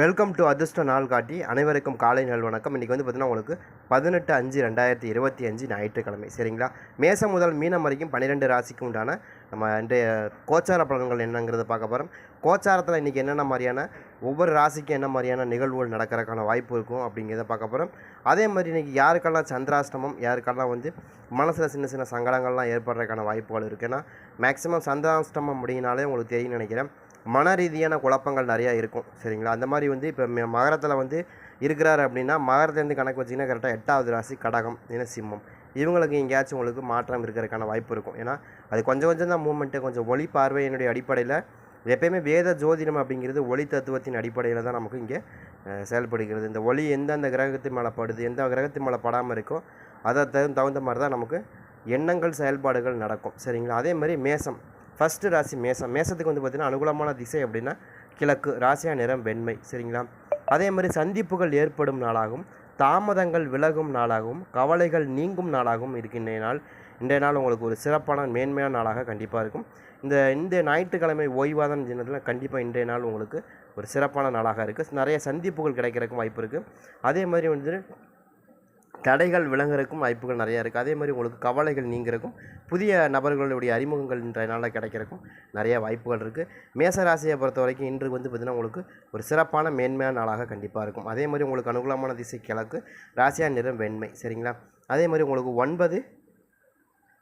Welcome to அதிர்ஷ்ட நாள் காட்டி அனைவருக்கும் காலை நல் வணக்கம். இன்றைக்கி வந்து பார்த்தீங்கன்னா உங்களுக்கு பதினெட்டு அஞ்சு ரெண்டாயிரத்தி இருபத்தி அஞ்சு ஞாயிற்றுக்கிழமை சரிங்களா? மேசம் முதல் மீனம் வரைக்கும் பன்னிரெண்டு ராசிக்கு உண்டான நம்ம இன்றைய கோச்சார பலன்கள் என்னங்கிறத பார்க்க போகிறோம் கோச்சாரத்தில் இன்றைக்கி என்னென்ன மாதிரியான ஒவ்வொரு ராசிக்கும் என்ன மாதிரியான நிகழ்வுகள் நடக்கிறதுக்கான வாய்ப்பு இருக்கும் அப்படிங்கிறத பார்க்க போகிறோம் அதே மாதிரி இன்றைக்கி யாருக்கெல்லாம் சந்திராஷ்டமம் யாருக்கெல்லாம் வந்து மனசில் சின்ன சின்ன சங்கடங்கள்லாம் ஏற்படுறதுக்கான வாய்ப்புகள் இருக்குன்னா மேக்ஸிமம் சந்திராஷ்டமம் அப்படின்னாலே உங்களுக்கு தெரியும் நினைக்கிறேன். மன ரீதியான குழப்பங்கள் நிறையா இருக்கும் சரிங்களா? அந்த மாதிரி வந்து இப்போ மகரத்தில் வந்து இருக்கிறாரு அப்படின்னா மகரத்துலேருந்து கணக்கு வச்சிங்கன்னா கரெக்டாக எட்டாவது ராசி கடகம் ஏன்னா சிம்மம் இவங்களுக்கு எங்கேயாச்சும் உங்களுக்கு மாற்றம் இருக்கிறதுக்கான வாய்ப்பு இருக்கும். ஏன்னா அது கொஞ்சம் கொஞ்சம் தான் மூமெண்ட்டு கொஞ்சம் ஒளி பார்வையினுடைய அடிப்படையில் எப்பயுமே வேத ஜோதிடம் அப்படிங்கிறது ஒளி தத்துவத்தின் அடிப்படையில் தான் நமக்கு இங்கே செயல்படுகிறது. இந்த ஒளி எந்தெந்த கிரகத்து மேலே படுது எந்த கிரகத்து மேலே படாமல் இருக்கோ அதை தகுந்த மாதிரி தான் நமக்கு எண்ணங்கள் செயல்பாடுகள் நடக்கும் சரிங்களா? அதே மாதிரி மேசம். ஃபஸ்ட்டு ராசி மேசம். மேசத்துக்கு வந்து பார்த்திங்கன்னா அனுகூலமான திசை அப்படின்னா கிழக்கு. ராசியா நிறம் வெண்மை. சரிங்களா? அதே மாதிரி சந்திப்புகள் ஏற்படும் நாளாகும் தாமதங்கள் விலகும் நாளாகவும் கவலைகள் நீங்கும் நாளாகவும் இருக்கின்ற இன்றைய நாள். இன்றைய நாள் உங்களுக்கு ஒரு சிறப்பான மேன்மையான நாளாக கண்டிப்பாக இருக்கும். இந்த இந்த ஞாயிற்றுக்கிழமை ஓய்வாதம் தினத்தில் கண்டிப்பாக இன்றைய நாள் உங்களுக்கு ஒரு சிறப்பான நாளாக இருக்குது நிறைய சந்திப்புகள் கிடைக்கிறதுக்கும் வாய்ப்பு இருக்குது அதே மாதிரி வந்து தடைகள் விளங்குறதுக்கும் வாய்ப்புகள் நிறையா இருக்குது அதே மாதிரி உங்களுக்கு கவலைகள் நீங்கிறக்கும் புதிய நபர்களுடைய அறிமுகங்கள் இன்றைய நாளில் நிறைய வாய்ப்புகள் இருக்குது மேச ராசியை பொறுத்த வரைக்கும் இன்று வந்து பார்த்திங்கன்னா உங்களுக்கு ஒரு சிறப்பான மேன்மையான நாளாக கண்டிப்பாக இருக்கும். அதே மாதிரி உங்களுக்கு அனுகூலமான திசை கிழக்கு ராசியா நிறம் வெண்மை சரிங்களா? அதே மாதிரி உங்களுக்கு ஒன்பது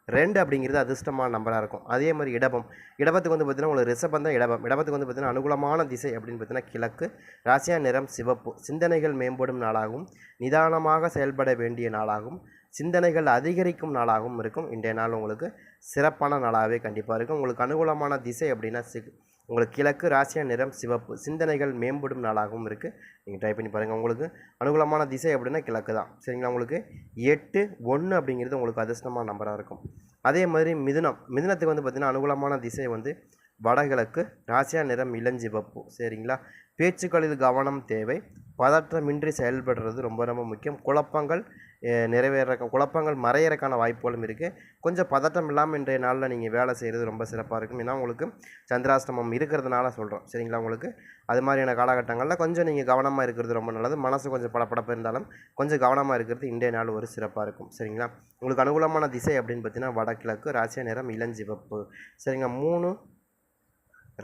ரெண்டு அப்படிங்கிறது அதிர்ஷ்டமான நம்பராக இருக்கும். அதே மாதிரி இடபம். இடபத்துக்கு வந்து பார்த்தீங்கன்னா உங்களுக்கு ரிஷபம் தான் இடபம். இடபத்துக்கு வந்து பார்த்தீங்கன்னா அனுகூலமான திசை அப்படின்னு பார்த்தீங்கன்னா கிழக்கு. ராசியா நிறம் சிவப்பு. சிந்தனைகள் மேம்படும் நாளாகவும் நிதானமாக செயல்பட வேண்டிய நாளாகவும் சிந்தனைகள் அதிகரிக்கும் நாளாகவும் இருக்கும். இன்றைய நாள் உங்களுக்கு சிறப்பான நாளாகவே கண்டிப்பாக இருக்கும். உங்களுக்கு அனுகூலமான திசை அப்படின்னா சி உங்களுக்கு கிழக்கு ராசியா நிறம் சிவப்பு. சிந்தனைகள் மேம்படும் நாளாகவும் இருக்குது நீங்கள் ட்ரை பண்ணி பாருங்கள் உங்களுக்கு அனுகூலமான திசை அப்படின்னா கிழக்கு தான். சரிங்களா? உங்களுக்கு எட்டு ஒன்று அப்படிங்கிறது உங்களுக்கு அதிர்ஷ்டமான நம்பராக இருக்கும். அதே மாதிரி மிதுனம் மிதுனத்துக்கு வந்து பார்த்திங்கன்னா அனுகூலமான திசை வந்து வடகிழக்கு ராசியா நிறம் இளஞ்சிவப்பு. சரிங்களா? பேச்சுக்களில் கவனம் தேவை. பதற்றமின்றி செயல்படுறது ரொம்ப ரொம்ப முக்கியம். குழப்பங்கள் நிறைவேற குழப்பங்கள் மறையறக்கான வாய்ப்புகளும் இருக்குது கொஞ்சம் பதட்டம் இல்லாமல் இன்றைய நாளில் நீங்கள் வேலை செய்கிறது ரொம்ப சிறப்பாக இருக்கும். ஏன்னா உங்களுக்கு சந்திராஷ்டமம் இருக்கிறதுனால சொல்கிறோம் சரிங்களா உங்களுக்கு? அது மாதிரியான காலகட்டங்களில் கொஞ்சம் நீங்கள் கவனமாக இருக்கிறது ரொம்ப நல்லது. மனசு கொஞ்சம் படப்படப்பு இருந்தாலும் கொஞ்சம் கவனமாக இருக்கிறது இன்றைய நாள் ஒரு சிறப்பாக இருக்கும். சரிங்களா? உங்களுக்கு அனுகூலமான திசை அப்படின்னு பார்த்தீங்கன்னா வடகிழக்கு ராசியா நிறம் இளஞ்சிவப்பு சரிங்களா மூணு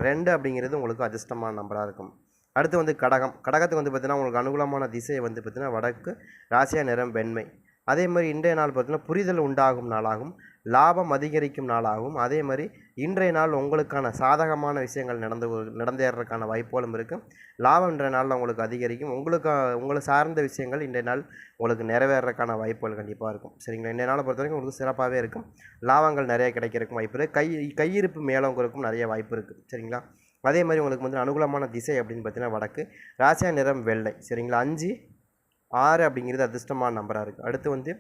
ரெண்டு அப்படிங்கிறது உங்களுக்கு அதிர்ஷ்டமான நம்பராக இருக்கும். அடுத்து வந்து கடகம். கடகத்துக்கு வந்து பார்த்தீங்கன்னா உங்களுக்கு அனுகூலமான திசை வந்து பார்த்தீங்கன்னா வடக்கு ராசியா நிறம் வெண்மை. அதே மாதிரி இன்றைய நாள் பார்த்தீங்கன்னா புரிதல் உண்டாகும் நாளாகும் லாபம் அதிகரிக்கும் நாளாகும். அதே மாதிரி இன்றைய நாள் உங்களுக்கான சாதகமான விஷயங்கள் நடந்து நடந்தேறதுக்கான வாய்ப்புகளும் இருக்குது லாபம் இன்றைய நாளில் உங்களுக்கு அதிகரிக்கும். உங்களுக்கு உங்களை சார்ந்த விஷயங்கள் இன்றைய நாள் உங்களுக்கு நிறைவேறதுக்கான வாய்ப்புகள் கண்டிப்பாக இருக்கும். சரிங்களா? இன்றைய நாளை பொறுத்த வரைக்கும் உங்களுக்கு சிறப்பாகவே இருக்கும். லாபங்கள் நிறைய கிடைக்கிறதுக்கும் வாய்ப்பு இருக்குது கை கையிருப்பு மேலவங்களுக்கும் நிறைய வாய்ப்பு இருக்குது சரிங்களா? அதே மாதிரி உங்களுக்கு வந்து அனுகூலமான திசை அப்படின்னு பார்த்தீங்கன்னா வடக்கு. ராசியா நிறம் வெள்ளை. சரிங்களா? அஞ்சு ஆறு அப்படிங்கிறது அதிர்ஷ்டமான நம்பராக இருக்குது அடுத்து வந்து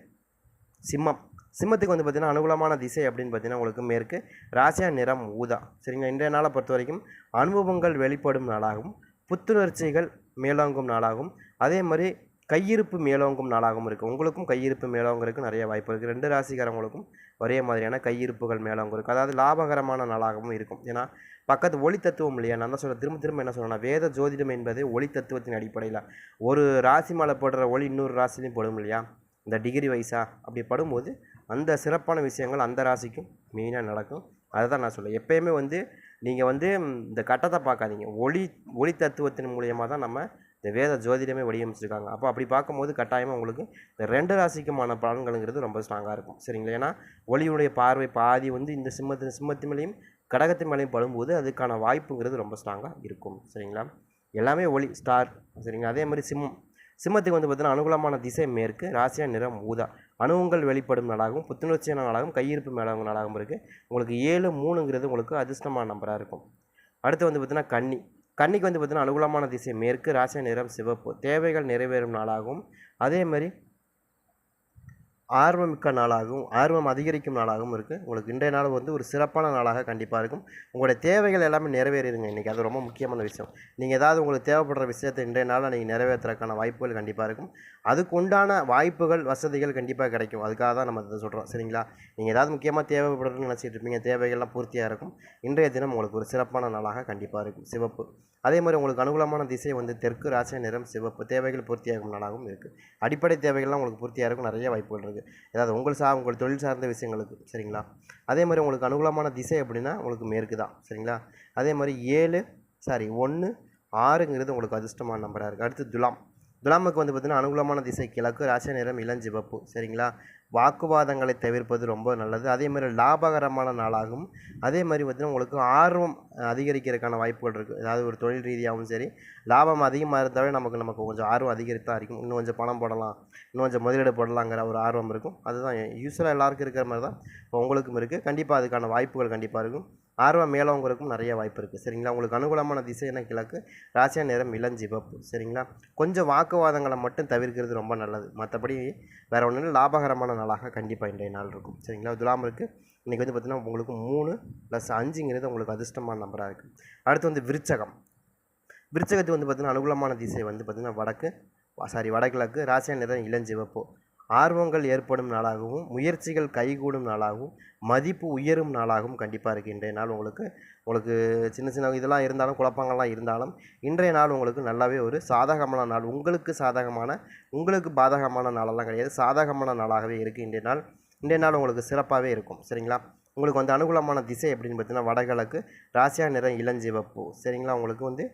சிம்மம். சிம்மத்துக்கு வந்து பார்த்திங்கன்னா அனுகூலமான திசை அப்படின்னு பார்த்தீங்கன்னா உங்களுக்கு மேற்கு. ராசியா நிறம் ஊதா. சரிங்களா? இன்றைய நாளை பொறுத்த வரைக்கும் அனுபவங்கள் வெளிப்படும் நாளாகவும் புத்துணர்ச்சிகள் மேலோங்கும் நாளாகும். அதே மாதிரி கையிருப்பு மேலோங்கும் நாளாகவும் இருக்குது உங்களுக்கும் கையிருப்பு மேலோங்கிறதுக்கு நிறைய வாய்ப்பு இருக்குது ரெண்டு ராசிக்காரங்களுக்கும் ஒரே மாதிரியான கையிருப்புகள் மேலோங்கும் இருக்கும் அதாவது லாபகரமான நாளாகவும் இருக்கும். ஏன்னா பக்கத்து ஒளி தத்துவம் இல்லையா? நான் தான் சொல்ல திரும்ப திரும்ப என்ன சொல்லணும்னா வேத ஜோதிடம் என்பது ஒளி தத்துவத்தின் அடிப்படையில். ஒரு ராசி மேலே போடுற ஒளி இன்னொரு ராசிலையும் போடும் இல்லையா? இந்த டிகிரி வைஸா அப்படி படும்போது அந்த சிறப்பான விஷயங்கள் அந்த ராசிக்கும் மெயினாக நடக்கும். அதை தான் நான் சொல்லுவேன் எப்பயுமே வந்து நீங்கள் வந்து இந்த கட்டத்தை பார்க்காதீங்க. ஒளி ஒளி தத்துவத்தின் மூலியமாக தான் நம்ம இந்த வேத ஜோதிடமே வடிவமைச்சிருக்காங்க. அப்போ அப்படி பார்க்கும்போது கட்டாயமாக உங்களுக்கு இந்த ரெண்டு ராசிக்குமான பலன்களுங்கிறது ரொம்ப ஸ்ட்ராங்காக இருக்கும். சரிங்களா? ஏன்னா ஒளியுடைய பார்வை பாதி வந்து இந்த சிம்மத்து சிம்மத்து மேலேயும் கடகத்து மேலேயும் படும்போது அதுக்கான வாய்ப்புங்கிறது ரொம்ப ஸ்ட்ராங்காக இருக்கும். சரிங்களா? எல்லாமே ஒளி ஸ்டார் சரிங்களா? அதே மாதிரி சிம்மம். சிம்மத்துக்கு வந்து பார்த்தீங்கன்னா அனுகூலமான திசை மேற்கு ராசியா நிறம் ஊதா. அணுவங்கள் வெளிப்படும் நாளாகவும் புத்துணர்ச்சியான நாளாகவும் கையிருப்பு மேலாகும் நாளாகவும் இருக்குது உங்களுக்கு ஏழு மூணுங்கிறது உங்களுக்கு அதிர்ஷ்டமான நம்பராக இருக்கும். அடுத்து வந்து பார்த்திங்கன்னா கன்னி. கன்னிக்கு வந்து பார்த்திங்கன்னா அனுகூலமான திசை. மேற்கு ராசி நிறம் சிவப்பு. தேவைகள் நிறைவேறும் நாளாகவும் அதே மாதிரி ஆர்வமிக்க நாளாகவும் ஆர்வம் அதிகரிக்கும் நாளாகவும் இருக்குது உங்களுக்கு இன்றைய நாள் வந்து ஒரு சிறப்பான நாளாக கண்டிப்பாக இருக்கும். உங்களுடைய தேவைகள் எல்லாமே நிறைவேறிடுங்க. இன்றைக்கி அது ரொம்ப முக்கியமான விஷயம். நீங்கள் ஏதாவது உங்களுக்கு தேவைப்படுற விஷயத்தை இன்றைய நாளில் நீங்கள் நிறைவேற்றுறதுக்கான வாய்ப்புகள் கண்டிப்பாக இருக்கும். அதுக்கு உண்டான வாய்ப்புகள் வசதிகள் கண்டிப்பாக கிடைக்கும். அதுக்காக தான் நம்ம இதை சொல்கிறோம் சரிங்களா? நீங்கள் ஏதாவது முக்கியமாக தேவைப்படுறதுன்னு நினச்சிட்டு இருப்பீங்க. தேவைகள்லாம் பூர்த்தியாக இருக்கும். இன்றைய தினம் உங்களுக்கு ஒரு சிறப்பான நாளாக கண்டிப்பாக இருக்கும். சிவப்பு. அதே மாதிரி உங்களுக்கு அனுகூலமான திசை வந்து தெற்கு ராசி நிறம் சிவப்பு. தேவைகள் பூர்த்தியாகும் நாளாகவும் இருக்குது அடிப்படை தேவைகள்லாம் உங்களுக்கு பூர்த்தியாக இருக்கும். நிறைய வாய்ப்புகள் இருக்குது ஏதாவது உங்கள் சா உங்கள் தொழில் சார்ந்த விஷயங்களுக்கு சரிங்களா? அதே மாதிரி உங்களுக்கு அனுகூலமான திசை அப்படின்னா உங்களுக்கு மேற்கு தான். சரிங்களா? அதே மாதிரி ஏழு சாரி ஒன்று ஆறுங்கிறது உங்களுக்கு அதிர்ஷ்டமான நம்பராக இருக்குது அடுத்து துலாம். துலாமுக்கு வந்து பார்த்திங்கன்னா அனுகூலமான திசை கிழக்கு ராசி நேரம் இளஞ்சிவப்பு. சரிங்களா? வாக்குவாதங்களை தவிர்ப்பது ரொம்ப நல்லது. அதே மாதிரி லாபகரமான நாளாகும் அதே மாதிரி பார்த்திங்கன்னா உங்களுக்கு ஆர்வம் அதிகரிக்கிறதுக்கான வாய்ப்புகள் இருக்குது அதாவது ஒரு தொழில் ரீதியாகவும் சரி லாபம் அதிகமாக இருந்தாலே நமக்கு நமக்கு கொஞ்சம் ஆர்வம் அதிகரித்தா இருக்கும் இன்னும் கொஞ்சம் பணம் போடலாம் இன்னும் கொஞ்சம் முதலீடு போடலாங்கிற ஒரு ஆர்வம் இருக்கும். அதுதான் யூஸ்வலாக எல்லாருக்கும் இருக்கிற மாதிரி தான் இப்போ உங்களுக்கும் இருக்குது கண்டிப்பாக அதுக்கான வாய்ப்புகள் கண்டிப்பாக இருக்கும். ஆர்வம் மேலவங்களுக்கும் நிறைய வாய்ப்பு இருக்குது சரிங்களா? உங்களுக்கு அனுகூலமான திசை என்ன? கிழக்கு ராசியா நேரம் இளஞ்சிவப்பு சரிங்களா? கொஞ்சம் வாக்குவாதங்களை மட்டும் தவிர்க்கிறது ரொம்ப நல்லது. மற்றபடி வேறு ஒன்றும் லாபகரமான நாளாக கண்டிப்பாக இன்றைய நாள் இருக்கும். சரிங்களா? துலாம் இருக்குது இன்றைக்கி வந்து பார்த்திங்கன்னா உங்களுக்கு மூணு ப்ளஸ் அஞ்சுங்கிறது உங்களுக்கு அதிர்ஷ்டமான நம்பராக இருக்குது அடுத்து வந்து விருச்சகம். விருச்சகத்துக்கு வந்து பார்த்திங்கன்னா அனுகூலமான திசை வந்து பார்த்திங்கன்னா வடக்கு சாரி வடகிழக்கு ராசியான நிறம் இளஞ்சிவப்போ. ஆர்வங்கள் ஏற்படும் நாளாகவும் முயற்சிகள் கைகூடும் நாளாகவும் மதிப்பு உயரும் நாளாகவும் கண்டிப்பாக இருக்குது இன்றைய நாள் உங்களுக்கு உங்களுக்கு சின்ன சின்ன இதெல்லாம் இருந்தாலும் குழப்பங்கள்லாம் இருந்தாலும் இன்றைய நாள் உங்களுக்கு நல்லாவே ஒரு சாதகமான நாள். உங்களுக்கு சாதகமான உங்களுக்கு பாதகமான நாளெல்லாம் கிடையாது. சாதகமான நாளாகவே இருக்குது இன்றைய நாள். இன்றைய நாள் உங்களுக்கு சிறப்பாகவே இருக்கும். சரிங்களா? உங்களுக்கு வந்து அனுகூலமான திசை அப்படின்னு பார்த்தீங்கன்னா வடகிழக்கு ராசியா நிறம் இளஞ்சிவப்பு. சரிங்களா? உங்களுக்கு வந்து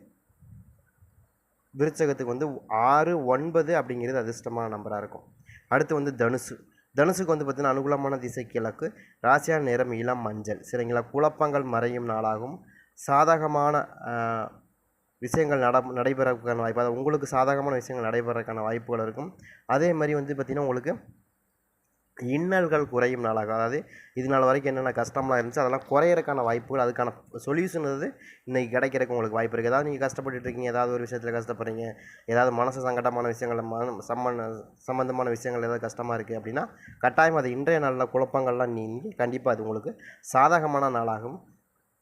விருச்சகத்துக்கு வந்து ஆறு ஒன்பது அப்படிங்கிறது அதிர்ஷ்டமான நம்பராக இருக்கும். அடுத்து வந்து தனுசு. தனுசுக்கு வந்து பார்த்திங்கன்னா அனுகூலமான திசை கிழக்கு ராசியா நிறம் இளம் மஞ்சள். சரிங்களா? குழப்பங்கள் மறையும் நாளாகும். சாதகமான விஷயங்கள் நட நடைபெறக்கான வாய்ப்பு அதாவது உங்களுக்கு சாதகமான விஷயங்கள் நடைபெறக்கான வாய்ப்புகள் இருக்கும். அதே மாதிரி வந்து பார்த்திங்கன்னா உங்களுக்கு இன்னல்கள் குறையும் நாளாக. அதாவது இது நாள் வரைக்கும் என்னென்ன கஷ்டம்லாம் இருந்துச்சு அதெல்லாம் குறையிறக்கான வாய்ப்புகள் அதுக்கான சொல்யூஷன் வந்து இன்றைக்கி கிடைக்கிறக்கு உங்களுக்கு வாய்ப்பு இருக்குது ஏதாவது நீங்கள் கஷ்டப்பட்டுட்டு இருக்கீங்க ஏதாவது ஒரு விஷயத்தில் கஷ்டப்படுறீங்க ஏதாவது மனசு சங்கடமான விஷயங்கள் மன சம்மந்த சம்மந்தமான விஷயங்கள் ஏதாவது கஷ்டமாக இருக்குது அப்படின்னா கட்டாயம் அது இன்றைய நாளில் குழப்பங்கள்லாம் நீங்கி கண்டிப்பாக அது உங்களுக்கு சாதகமான நாளாகவும்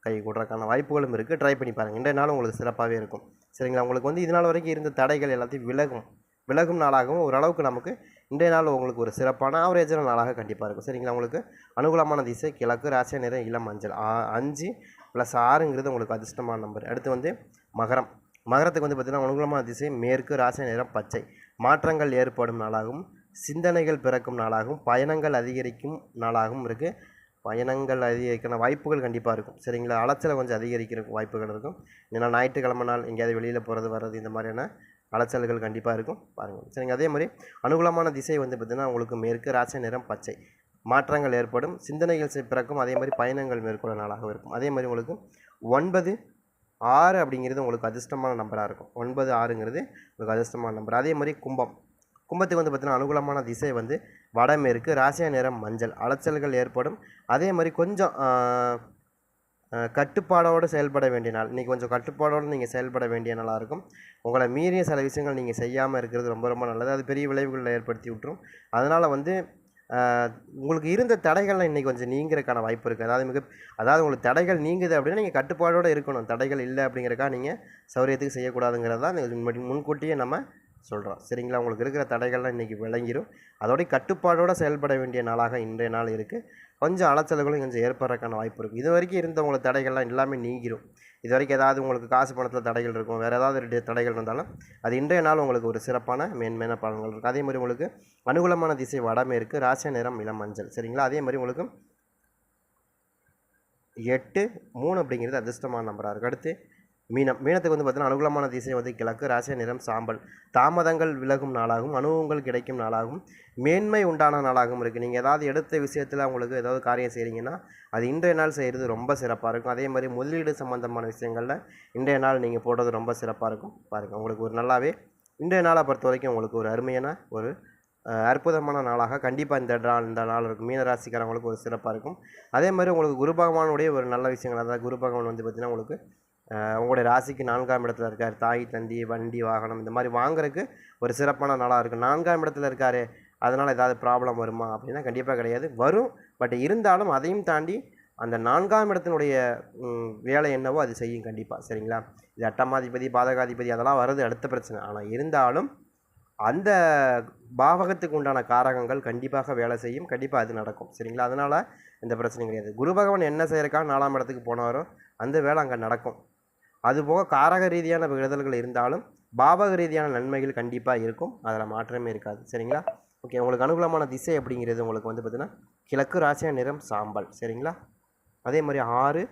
கை கொடுறதுக்கான வாய்ப்புகளும் இருக்குது ட்ரை பண்ணி பாருங்கள் இன்றைய நாள் உங்களுக்கு சிறப்பாகவே இருக்கும். சரிங்களா? உங்களுக்கு வந்து இதனால் நாள் வரைக்கும் இருந்த தடைகள் எல்லாத்தையும் விலகும். விலகும் நாளாகவும் ஓரளவுக்கு நமக்கு இன்றைய நாள் உங்களுக்கு ஒரு சிறப்பான ஆவரேஜான நாளாக கண்டிப்பாக இருக்கும். சரிங்களா? உங்களுக்கு அனுகூலமான திசை கிழக்கு ராசிய நிறம் இளம் மஞ்சள் ஆ- அஞ்சு ப்ளஸ் ஆறுங்கிறது உங்களுக்கு அதிர்ஷ்டமான நம்பர் அடுத்து வந்து மகரம். மகரத்துக்கு வந்து பார்த்திங்கன்னா அனுகூலமான திசை மேற்கு ராசிய நிறம் பச்சை. மாற்றங்கள் ஏற்படும் நாளாகவும் சிந்தனைகள் பிறக்கும் நாளாகவும் பயணங்கள் அதிகரிக்கும் நாளாகவும் இருக்குது பயணங்கள் அதிகரிக்கிற வாய்ப்புகள் கண்டிப்பாக இருக்கும். சரிங்களா? அலைச்சலை கொஞ்சம் அதிகரிக்கிற வாய்ப்புகள் இருக்கும். ஏன்னா ஞாயிற்றுக்கிழமை நாள் எங்கேயாவது வெளியில் போகிறது வர்றது இந்த மாதிரியான அலைச்சல்கள் கண்டிப்பாக இருக்கும். பாருங்கள் சரிங்க அதே மாதிரி அனுகூலமான திசை வந்து பார்த்திங்கன்னா உங்களுக்கு மேற்கு ராசி நிறம் பச்சை. மாற்றங்கள் ஏற்படும். சிந்தனைகள் பிறக்கும். அதே மாதிரி பயணங்கள் மேற்கொள்ள நாளாகவும் இருக்கும். அதே மாதிரி உங்களுக்கு ஒன்பது ஆறு அப்படிங்கிறது உங்களுக்கு அதிர்ஷ்டமான நம்பராக இருக்கும். ஒன்பது ஆறுங்கிறது உங்களுக்கு அதிர்ஷ்டமான நம்பர். அதே மாதிரி கும்பம். கும்பத்துக்கு வந்து பார்த்திங்கன்னா அனுகூலமான திசை வந்து வடமேற்கு ராசியா நிறம் மஞ்சள். அலைச்சல்கள் ஏற்படும். அதே மாதிரி கொஞ்சம் கட்டுப்பாடோடு செயல்பட வேண்டிய நாள். இன்றைக்கி கொஞ்சம் கட்டுப்பாடோடு நீங்கள் செயல்பட வேண்டிய நாளாக இருக்கும். உங்களை மீறிய சில விஷயங்கள் நீங்கள் செய்யாமல் இருக்கிறது ரொம்ப ரொம்ப நல்லது. அது பெரிய விளைவுகளை ஏற்படுத்தி விட்டுரும். அதனால் வந்து உங்களுக்கு இருந்த தடைகள்லாம் இன்றைக்கி கொஞ்சம் நீங்கிறதுக்கான வாய்ப்பு இருக்குது அதாவது மிக அதாவது உங்களுக்கு தடைகள் நீங்குது அப்படின்னா நீங்கள் கட்டுப்பாடோடு இருக்கணும். தடைகள் இல்லை அப்படிங்கிறக்கா நீங்கள் சௌரியத்துக்கு செய்யக்கூடாதுங்கிறது தான் முன்- முன்கூட்டியே நம்ம சொல்கிறோம் சரிங்களா? உங்களுக்கு இருக்கிற தடைகள்லாம் இன்றைக்கி விளங்கிரும். அதோடய கட்டுப்பாடோடு செயல்பட வேண்டிய நாளாக இன்றைய நாள் இருக்குது கொஞ்சம் அலைச்சல்களும் கொஞ்சம் ஏற்படுறதுக்கான வாய்ப்பு இருக்கும். இது வரைக்கும் இருந்த உங்களுக்கு தடைகள்லாம் எல்லாமே நீங்கிடும் இது வரைக்கும் ஏதாவது உங்களுக்கு காசு பணத்தில் தடைகள் இருக்கும் வேறு ஏதாவது ரெண்டு தடைகள் இருந்தாலும் அது இன்றைய நாள் உங்களுக்கு ஒரு சிறப்பான மேன்மையான பலன்கள் இருக்கும். அதே மாதிரி உங்களுக்கு அனுகூலமான திசை வடமேற்கு ராசிய நிறம் இளம் மஞ்சள். சரிங்களா? அதே மாதிரி உங்களுக்கு எட்டு மூணு அப்படிங்கிறது அதிர்ஷ்டமான நம்பராக இருக்குது அடுத்து மீனம் மீனத்துக்கு வந்து பார்த்தீங்கன்னா அனுகூலமான திசை வந்து கிழக்கு ராசிய நிறம் சாம்பல். தாமதங்கள் விலகும் நாளாகவும் அனுபவங்கள் கிடைக்கும் நாளாகவும் மேன்மை உண்டான நாளாகவும் இருக்குது நீங்கள் ஏதாவது எடுத்த விஷயத்தில் உங்களுக்கு ஏதாவது காரியம் செய்கிறீங்கன்னா அது இன்றைய நாள் செய்கிறது ரொம்ப சிறப்பாக இருக்கும். அதே மாதிரி முதலீடு சம்மந்தமான விஷயங்களில் இன்றைய நாள் நீங்கள் போடுறது ரொம்ப சிறப்பாக இருக்கும். பாருங்கள் உங்களுக்கு ஒரு நல்லாவே இன்றைய நாளை பொறுத்த வரைக்கும் உங்களுக்கு ஒரு அருமையான ஒரு அற்புதமான நாளாக கண்டிப்பாக இந்த நாள் இந்த நாள் இருக்கும். மீன ராசிக்காரங்களுக்கு ஒரு சிறப்பாக இருக்கும். அதே மாதிரி உங்களுக்கு குரு பகவானுடைய ஒரு நல்ல விஷயங்கள் அதாவது குரு பகவான் வந்து பார்த்திங்கன்னா உங்களுக்கு உங்களுடைய ராசிக்கு நான்காம் இடத்துல இருக்கார். தாய் தந்தி வண்டி வாகனம் இந்த மாதிரி வாங்குறதுக்கு ஒரு சிறப்பான நாளாக இருக்கும் நான்காம் இடத்துல இருக்காரு. அதனால் ஏதாவது ப்ராப்ளம் வருமா? அப்படின்னா கண்டிப்பாக கிடையாது. வரும். பட் இருந்தாலும் அதையும் தாண்டி அந்த நான்காம் இடத்தினுடைய வேலை என்னவோ அது செய்யும் கண்டிப்பாக சரிங்களா? இது அட்டமாதிபதி பாதகாதிபதி அதெல்லாம் வர்றது அடுத்த பிரச்சனை. ஆனால் இருந்தாலும் அந்த பாவகத்துக்கு உண்டான காரகங்கள் கண்டிப்பாக வேலை செய்யும். கண்டிப்பாக அது நடக்கும். சரிங்களா? அதனால் இந்த பிரச்சனை கிடையாது. குரு பகவான் என்ன செய்யறக்காக நாலாம் இடத்துக்கு போனாரோ அந்த வேலை அங்கே நடக்கும். அதுபோக காரக ரீதியான விடுதல்கள் இருந்தாலும் பாவக ரீதியான நன்மைகள் கண்டிப்பாக இருக்கும். அதில் மாற்றமே இருக்காது. சரிங்களா? ஓகே உங்களுக்கு அனுகூலமான திசை அப்படிங்கிறது உங்களுக்கு வந்து பார்த்திங்கன்னா கிழக்கு ராசியான நிறம் சாம்பல். சரிங்களா? அதே மாதிரி ஆறு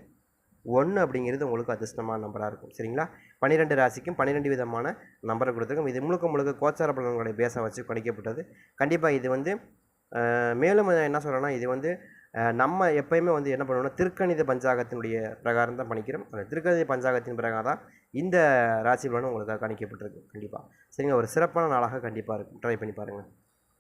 ஒன்று அப்படிங்கிறது உங்களுக்கு அதிர்ஷ்டமான நம்பராக இருக்கும். சரிங்களா? பன்னிரெண்டு ராசிக்கும் பன்னிரெண்டு விதமான நம்பரை கொடுத்துருக்கும். இது முழுக்க முழுக்க கோச்சார பலன்களை பேச வச்சு கணிக்கப்பட்டது. கண்டிப்பாக இது வந்து மேலும் என்ன சொல்கிறேன்னா இது வந்து நம்ம எப்பயுமே வந்து என்ன பண்ணுவோம்னா திருக்கணித பஞ்சாகத்தினுடைய பிரகாரம் தான் பண்ணிக்கிறோம் அந்த திருக்கணித பஞ்சாகத்தின் பிரகாரம் தான் இந்த ராசி பலனும் உங்களுக்கு கணிக்கப்பட்டிருக்கு. கண்டிப்பாக சரிங்க ஒரு சிறப்பான நாளாக கண்டிப்பாக இருக்கும். ட்ரை பண்ணி பாருங்கள்